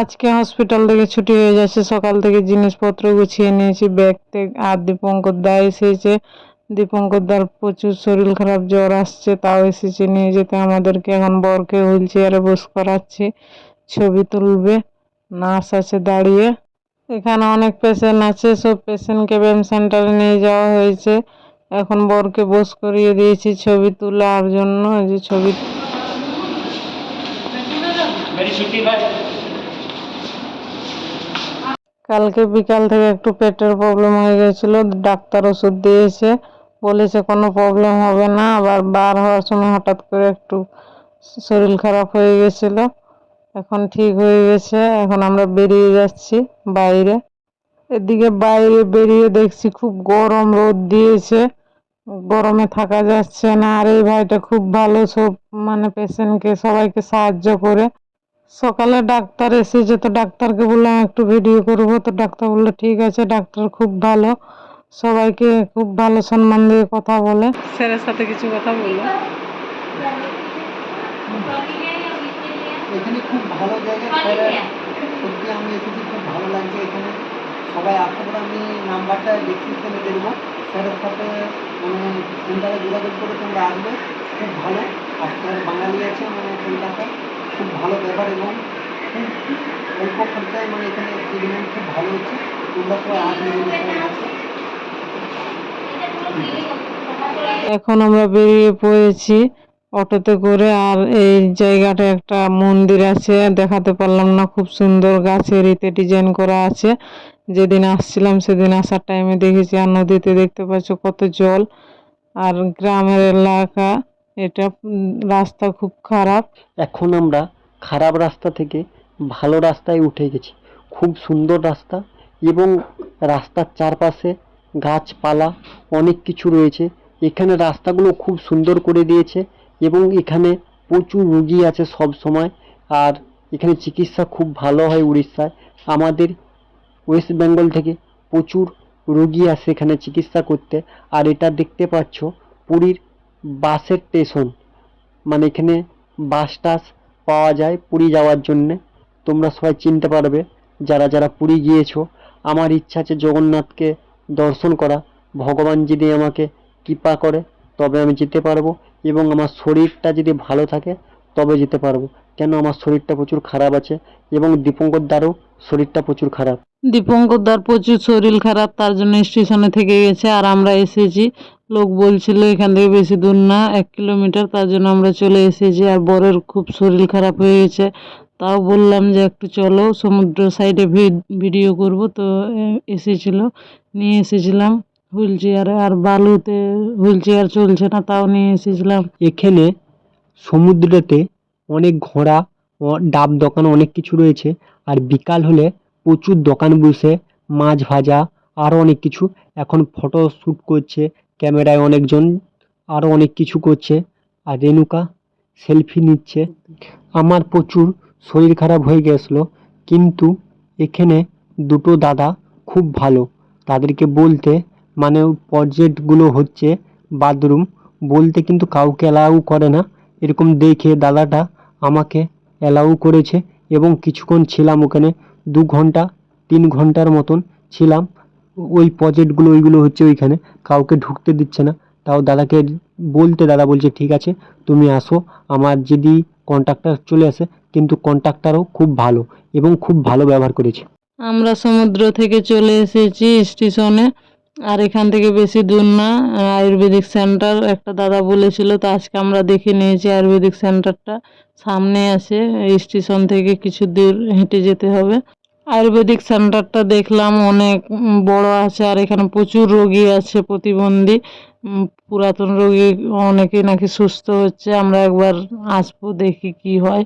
আজকে হসপিটাল থেকে ছুটি হয়ে যাচ্ছে। সকাল থেকে জিনিসপত্র গুছিয়ে নিয়েছি ব্যাগ থেকে আর দীপঙ্কর দা এসেছে। দীপঙ্কর দার প্রচুর শরীর খারাপ, জ্বর আসছে, তাও এসেছে নিয়ে যেতে। আমাদেরকে এখন বরকে হুইল চেয়ারে বস করাচ্ছি, ছবি তুলবে, নার্স আছে দাঁড়িয়ে। এখানে অনেক পেশেন্ট আছে, সব পেশেন্টকে ব্যাম সেন্টারে নিয়ে যাওয়া হয়েছে। এখন বরকে বস করিয়ে দিয়েছি ছবি তোলার জন্য যে ছবি কালকে বিকাল থেকে একটু পেটের প্রবলেম হয়ে গেছিল, ডাক্তার ওষুধ দিয়েছে, বলেছে কোনো প্রবলেম হবে না, আবার বার হওয়ার সময় হঠাৎ করে একটু শরীর খারাপ হয়ে গেছিল, এখন ঠিক হয়ে গেছে, এখন আমরা বেরিয়ে যাচ্ছি বাইরে। এদিকে বাইরে বেরিয়ে দেখছি খুব গরম রোদ দিয়েছে, গরমে থাকা যাচ্ছে না, আর এই ভাইটা খুব ভালো সব মানে পেশেন্টকে সবাইকে সাহায্য করে। সকালে ডাক্তার এসেছে তো ডাক্তারকে বললাম একটু ভিডিও করব। তো ডাক্তার বলল ঠিক আছে ডাক্তার খুব ভালো। সবাইকে খুব ভালো সম্মান দিয়ে কথা বলে। স্যারের সাথে কিছু কথা বলল। এখানে খুব ভালো জায়গা সত্যি আমি এসেছি খুব ভালো লাগছে এখানে। সবাই আসতে পারে আমি নাম্বারটা ডিসক্রিপশনে দেবো। স্যারের সাথে মানে সেন্টারে যোগাযোগ করে তোমরা আসবে। খুব ভালো। আর স্যার বাঙালি আছে মানে সেন্টারটা খুব ভালো ব্যাপার এবং অল্প খরচায় মানে এখানে ট্রিটমেন্ট খুব ভালো হচ্ছে। তোমরা সবাই আসবে। এখন আমরা বেরিয়ে পড়েছি অটোতে করে, আর এই জায়গাটা একটা মন্দির আছে। দেখাতে পারলাম না খুব সুন্দর গাছের ইতে ডিজাইন করা আছে। যেদিন আসছিলাম সেদিন আসার টাইমে দেখেছি, আর নদীতে দেখতে পাচ্ছ কত জল। আর গ্রামের এলাকা এটা রাস্তা খুব খারাপ। এখন আমরা খারাপ রাস্তা থেকে ভালো রাস্তায় উঠে গেছি। খুব সুন্দর রাস্তা এবং রাস্তার চারপাশে গাছপালা, অনেক কিছু রয়েছে। এখানে রাস্তাগুলো খুব সুন্দর করে দিয়েছে এবং এখানে প্রচুর রুগী আছে সব সময়। আর এখানে চিকিৎসা খুব ভালো হয় উড়িষ্যায়। আমাদের ওয়েস্ট বেঙ্গল থেকে প্রচুর রুগী আসে এখানে চিকিৎসা করতে। আর এটা দেখতে পাচ্ছ, পুরীর বাসের স্টেশন মানে এখানে বাস টাস পাওয়া যায় পুরী যাওয়ার জন্যে। তোমরা সবাই চিনতে পারবে, যারা যারা পুরী গিয়েছো, আমার ইচ্ছা আছে জগন্নাথকে দর্শন করা। ভগবান যদি আমাকে কৃপা করে, তবে আমি যেতে পারব এবং আমার শরীরটা যদি ভালো থাকে, তবে যেতে পারব। কেন? আমার শরীরটা প্রচুর খারাপ আছে এবং দীপঙ্কর দ্বারও শরীরটা প্রচুর খারাপ। দীপঙ্কর দার প্রচুর শরীর খারাপ, তার জন্য স্টেশনে থেকে গেছে আর আমরা এসেছি। লোক বলছিল এখান থেকে বেশি দূর না, এক কিলোমিটার, তার জন্য আমরা চলে এসেছি আর বরের খুব শরীর খারাপ হয়ে গেছে। তাও বললাম যে একটু চলো, সমুদ্র সাইডে ভিডিও করব, তো এসেছিল, নিয়ে এসেছিলাম। হুইল চেয়ারে আর বালুতে হুইল চেয়ার চলছে না, তাও নিয়ে এসেছিলাম। এখানে সমুদ্রেতে অনেক ঘোড়া ডাব দোকান, অনেক কিছু রয়েছে। আর বিকাল হলে প্রচুর দোকান বসে, মাছ ভাজা আরও অনেক কিছু। এখন ফটো শ্যুট করছে, ক্যামেরায় অনেকজন আরও অনেক কিছু করছে। আর রেণুকা সেলফি নিচ্ছে। আমার প্রচুর শরীর খারাপ হয়ে গেছিল, কিন্তু এখানে দুটো দাদা খুব ভালো। তাদেরকে বলতে মানে প্রজেক্টগুলো হচ্ছে বাথরুম বলতে কিন্তু কাউকে অ্যালাউ করে না। এরকম দেখে দাদাটা আমাকে অ্যালাউ করেছে এবং কিছুক্ষণ ছিলাম ওখানে। দু ঘণ্টা, তিন ঘণ্টার মতন ছিলাম। ওই প্রজেক্টগুলো ওইগুলো হচ্ছে ওইখানে। কাউকে ঢুকতে দিচ্ছে না। তাও দাদাকে বলতে দাদা বলছে, ঠিক আছে, তুমি আসো। আমার যদি কন্ট্রাক্টর চলে আসে, কিন্তু কন্ট্রাক্টরও খুব ভালো এবং খুব ভালো ব্যবহার করেছে। আমরা সমুদ্র থেকে চলে এসেছি স্টেশনে। আর এখান থেকে বেশি দূর না। আয়ুর্বেদিক সেন্টার, একটা দাদা বলেছিল, তো আজকে আমরা দেখে নিয়েছি আয়ুর্বেদিক সেন্টারটা। সামনে আছে স্টেশন থেকে কিছু দূর হেঁটে যেতে হবে। আয়ুর্বেদিক সেন্টারটা দেখলাম, অনেক বড় আছে আর এখানে প্রচুর রোগী আছে, প্রতিবন্ধী। পুরাতন রোগী অনেকে নাকি সুস্থ হচ্ছে। আমরা একবার আসব, দেখি কি হয়।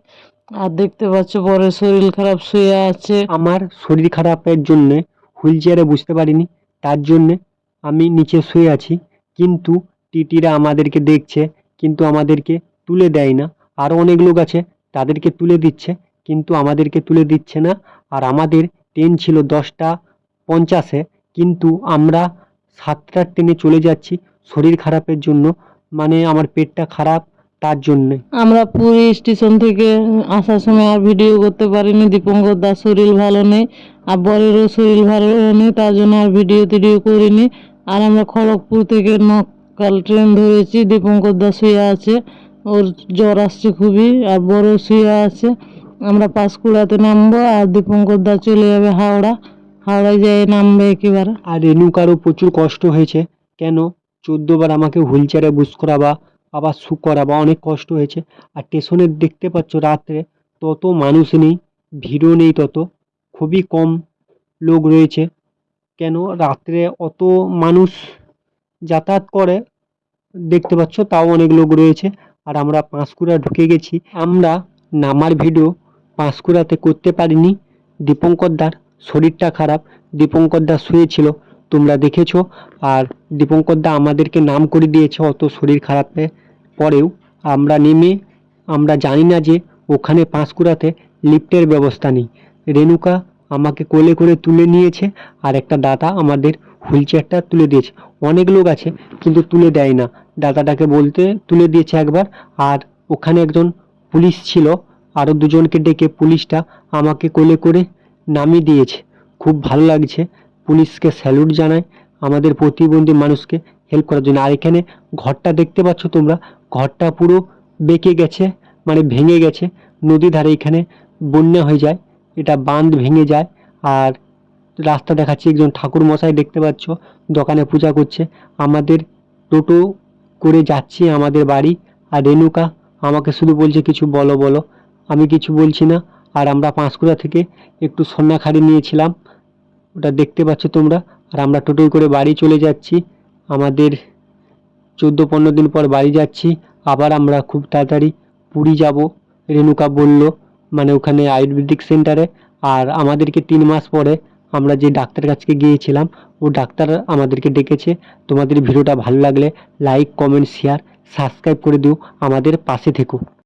আর দেখতে পাচ্ছ বড় শরীর খারাপ শুয়ে আছে। আমার শরীর খারাপের জন্য হুইল চেয়ারে বুঝতে পারিনি, তার জন্যে আমি নিচে শুয়ে আছি। কিন্তু টিটিরা আমাদেরকে দেখছে, কিন্তু আমাদেরকে তুলে দেয় না। আরও অনেক লোক আছে, তাদেরকে তুলে দিচ্ছে। কিন্তু আমাদেরকে তুলে দিচ্ছে না। আর আমাদের ট্রেন ছিল দশটা পঞ্চাশে, কিন্তু আমরা সাতটার ট্রেনে চলে যাচ্ছি শরীর খারাপের জন্য মানে আমার পেটটা খারাপ তার জন্য। আমরা পুরী স্টেশন থেকে আসার সময় আর ভিডিও করতে পারিনি, দীপঙ্কর দাস শরীর ভালো নেই, আর বরেরও শরীর ভালো নেই, তার জন্য আর ভিডিও টিডিও করিনি। আর আমরা খড়গপুর থেকে নকাল ট্রেন ধরেছি, দীপঙ্কর দাস শুয়ে আছে, ওর জ্বর আসছে খুবই, আর বড় শুয়ে আছে। আমরা পাঁশকুড়াতে নামবো আর দীপঙ্কর দা চলে যাবে হাওড়া। হাওড়ায় যেয়ে নামবে একেবারে। আর রেণুকারও প্রচুর কষ্ট হয়েছে। কেন? চোদ্দবার আমাকে হুইল চেয়ারে বুস করাবা, আবার শু করাবা, অনেক কষ্ট হয়েছে। আর স্টেশনে দেখতে পাচ্ছ রাত্রে তত মানুষ নেই, ভিড়ও নেই তত, খুবই কম লোক রয়েছে। কেন? রাত্রে অত মানুষ যাতায়াত করে, দেখতে পাচ্ছ তাও অনেক লোক রয়েছে। আর আমরা পাঁশকুড়া ঢুকে গেছি। আমরা নামার ভিডিও পাঁশকুড়াতে করতে পারিনি। দীপঙ্কর দার শরীরটা খারাপ। দীপঙ্কর দা শুয়েছিল, তোমরা দেখেছ। আর দীপঙ্কর দা আমাদেরকে নাম করে দিয়েছে, অত শরীর খারাপের পরেও আমরা নেমে, আমরা জানি না যে ওখানে পাঁশকুড়াতে লিফটের ব্যবস্থা নেই। রেণুকা আমাকে কোলে করে তুলে নিয়েছে আর একটা দাদা আমাদের হুইল চেয়ারটা তুলে দিয়েছে। অনেক লোক আছে, কিন্তু তুলে দেয় না। দাদাটাকে বলতে, তুলে দিয়েছে একবার। আর ওখানে একজন পুলিশ ছিল আরও দুজনকে ডেকে পুলিশটা আমাকে কোলে করে নামিয়ে দিয়েছে। খুব ভালো লাগছে। পুলিশকে স্যালুট জানাই, আমাদের প্রতিবন্ধী মানুষকে হেল্প করার জন্য। আর এখানে ঘরটা দেখতে পাচ্ছ তোমরা? ঘরটা পুরো বেঁকে গেছে মানে ভেঙে গেছে। নদী ধারে এখানে বন্যা হয়ে যায়, এটা বাঁধ ভেঙে যায়। আর রাস্তা দেখাচ্ছে একজন ঠাকুর মশাই দেখতে পাচ্ছ, দোকানে পূজা করছে। আমাদের টোটো করে যাচ্ছি আমাদের বাড়ি। আর রেণুকা আমাকে শুধু বলছে, কিছু বলো বলো। আমি কিছু বলছি না। আর আমরা পাঁশকুড়া থেকে একটু সন্ন্যাখাড়ি নিয়েছিলাম। ওটা দেখতে পাচ্ছ তোমরা। আর আমরা টোটোয় করে বাড়ি চলে যাচ্ছি। আমাদের চোদ্দ পনেরো দিন পর বাড়ি যাচ্ছি। আবার আমরা খুব তাড়াতাড়ি পুরী যাব, রেণুকা বলল। মানে ওখানে আয়ুর্বেদিক সেন্টারে। আর আমাদেরকে তিন মাস পরে আমরা যে ডাক্তারের কাছে গিয়েছিলাম, ও ডাক্তার আমাদেরকে ডেকেছে। তোমাদের ভিডিওটা ভালো লাগলে লাইক কমেন্ট শেয়ার সাবস্ক্রাইব করে দিও। আমাদের পাশে থেকো।